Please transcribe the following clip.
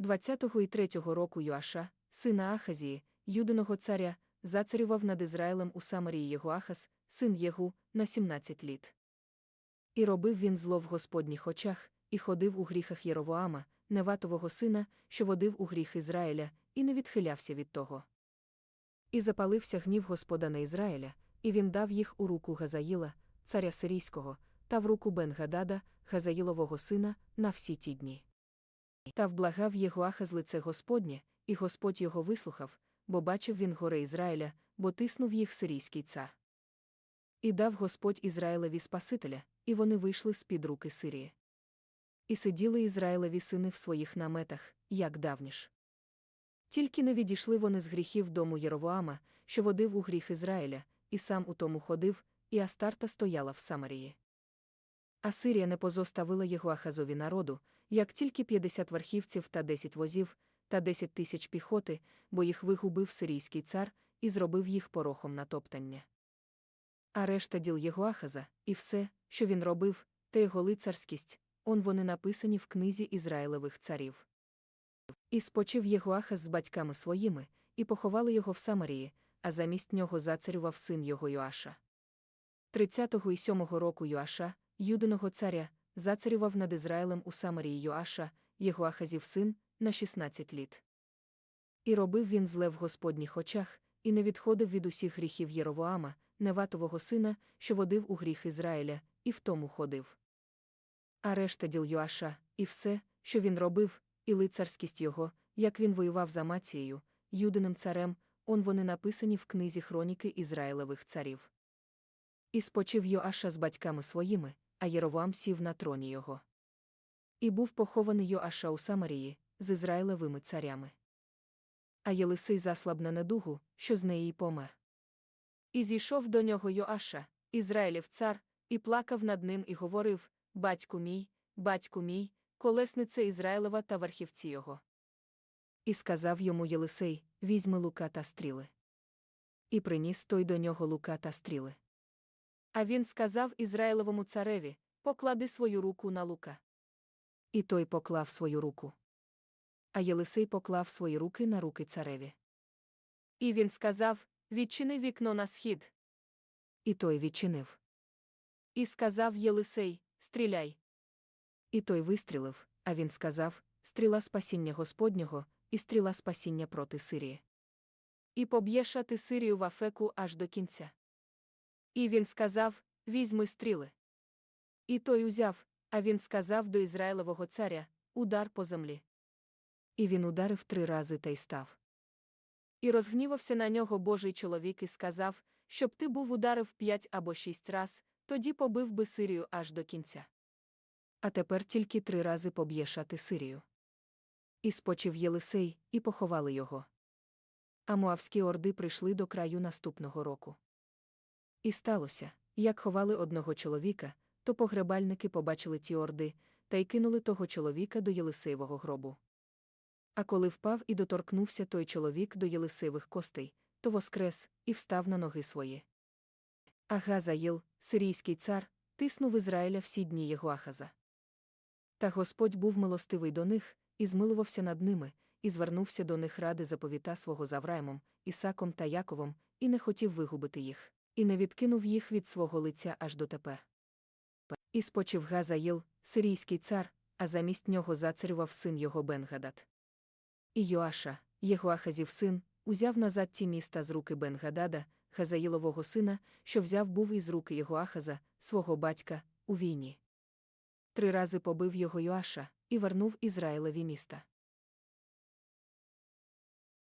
20-го і 3-го року Йоаша, сина Ахазії, юдиного царя, зацарював над Ізраїлем у Самарії його Ахаз, син Єгу, на 17 літ. І робив він зло в Господніх очах, і ходив у гріхах Єровоама, Неватового сина, що водив у гріх Ізраїля, і не відхилявся від того. І запалився гнів Господа на Ізраїля, і він дав їх у руку Газаїла, царя сирійського, та в руку Бен-Гадада, Газаїлового сина, на всі ті дні. Та вблагав його Ахаз лице Господнє, і Господь його вислухав, бо бачив він горе Ізраїля, бо тиснув їх сирійський цар. І дав Господь Ізраїлеві Спасителя, і вони вийшли з-під руки Сирії. І сиділи Ізраїлеві сини в своїх наметах, як давніш. Тільки не відійшли вони з гріхів дому Єровоама, що водив у гріх Ізраїля, і сам у тому ходив, і Астарта стояла в Самарії. А Сирія не позоставила його Ахазові народу, як тільки 50 верхівців та 10 возів, та 10 тисяч піхоти, бо їх вигубив сирійський цар і зробив їх порохом на топтання. А решта діл його Ахаза, і все, що він робив, та його лицарськість, он вони написані в книзі Ізраїлевих царів. І спочив Єгоахаз з батьками своїми, і поховали його в Самарії, а замість нього зацарював син його Йоаша. 30-го і 7-го року Йоаша, юдиного царя, зацарював над Ізраїлем у Самарії Йоаша, Єгоахазів син, на 16 літ. І робив він зле в Господніх очах, і не відходив від усіх гріхів Єровоама, Неватового сина, що водив у гріх Ізраїля, і в тому ходив. А решта діл Йоаша, і все, що він робив, і лицарськість його, як він воював за Мацією, юдиним царем, он вони написані в книзі хроніки Ізраїлевих царів. І спочив Йоаша з батьками своїми, а Єровоам сів на троні його. І був похований Йоаша у Самарії, з Ізраїлевими царями. А Єлисей заслаб на недугу, що з неї й помер. І зійшов до нього Йоаша, Ізраїлів цар, і плакав над ним і говорив: Батьку мій, батьку мій, колесниця Ізраїлева та верхівці його. І сказав йому Єлисей: Візьми лука та стріли. І приніс той до нього лука та стріли. А він сказав Ізраїлевому цареві: Поклади свою руку на лука. І той поклав свою руку. А Єлисей поклав свої руки на руки цареві. І він сказав: Відчини вікно на схід. І той відчинив. І сказав Єлисей: Стріляй. І той вистрілив, а він сказав: Стріла спасіння Господнього, і стріла спасіння проти Сирії. І поб'єша ти Сирію в Афеку аж до кінця. І він сказав: Візьми стріли. І той узяв, а він сказав до Ізраїлевого царя: Удар по землі. І він ударив три рази та й став. І розгнівався на нього Божий чоловік і сказав, щоб ти був ударив п'ять або шість раз, тоді побив би Сирію аж до кінця. А тепер тільки три рази поб'єшати Сирію. І спочив Єлисей, і поховали його. А муавські орди прийшли до краю наступного року. І сталося, як ховали одного чоловіка, то погребальники побачили ті орди, та й кинули того чоловіка до Єлисеєвого гробу. А коли впав і доторкнувся той чоловік до Єлисеєвих костей, то воскрес і встав на ноги свої. А Газаїл, сирійський цар, тиснув Ізраїля всі дні його Ахаза. Та Господь був милостивий до них, і змилувався над ними, і звернувся до них ради заповіта свого з Авраємом, Ісаком та Яковом, і не хотів вигубити їх, і не відкинув їх від свого лиця аж дотепер. І спочив Газаїл, сирійський цар, а замість нього зацарював син його Бенгадат. І Йоаша, Єгоахазів син, узяв назад ті міста з руки Бенгадада, Хазаїлового сина, що взяв був із руки Єгоахаза, свого батька, у війні. Три рази побив його Йоаша і вернув Ізраїлеві міста.